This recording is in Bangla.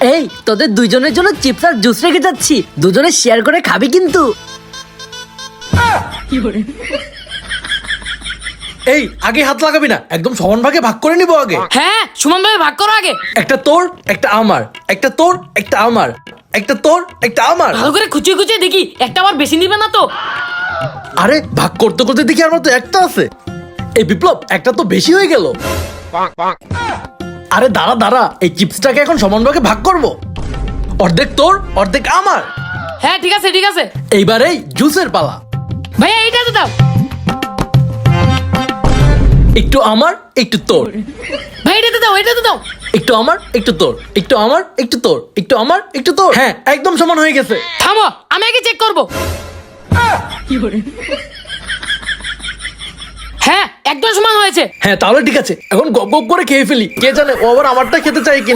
এই তোদের দুইজনের জন্য চিপস আর জুস রেখে যাচ্ছি। দুজনে শেয়ার করে খাবি কিন্তু। এই আগে হাত লাগাবি না। একদম সমান ভাগে ভাগ করে নিব আগে। হ্যাঁ সুমন ভাই ভাগ করো আগে। একটা তোর একটা আমার। একটা তোর একটা আমার। একটা তোর একটা আমার। ভালো করে খুঁচিয়ে খুঁচিয়ে দেখি একটা আমার বেশি নিবে না তো? আরে ভাগ করতে করতে দেখি আমার তো একটা আছে। এই বিপ্লব একটা তো বেশি হয়ে গেল। আরে দাঁড়া দাঁড়া এই চিপসটাকে এখন সমান ভাগে ভাগ করব। অর্ধেক তোর অর্ধেক আমার। হ্যাঁ ঠিক আছে ঠিক আছে। এইবার এই জুসের পালা। ভাইয়া এইটা তো দাও। একটু আমার একটু তোর। ভাই এটাতে দাও এটাতে দাও। একটু আমার একটু তোর। একটু আমার একটু তোর। একটু আমার একটু তোর। হ্যাঁ একদম সমান হয়ে গেছে। থামো আমি আগে চেক করব। হ্যাঁ একদম সমান হয়েছে। হ্যাঁ তাহলে ঠিক আছে। এখন গপ গপ করে খেয়ে ফেলি। কে জানে ও আবার আমারটা খেতে চাই কিনা।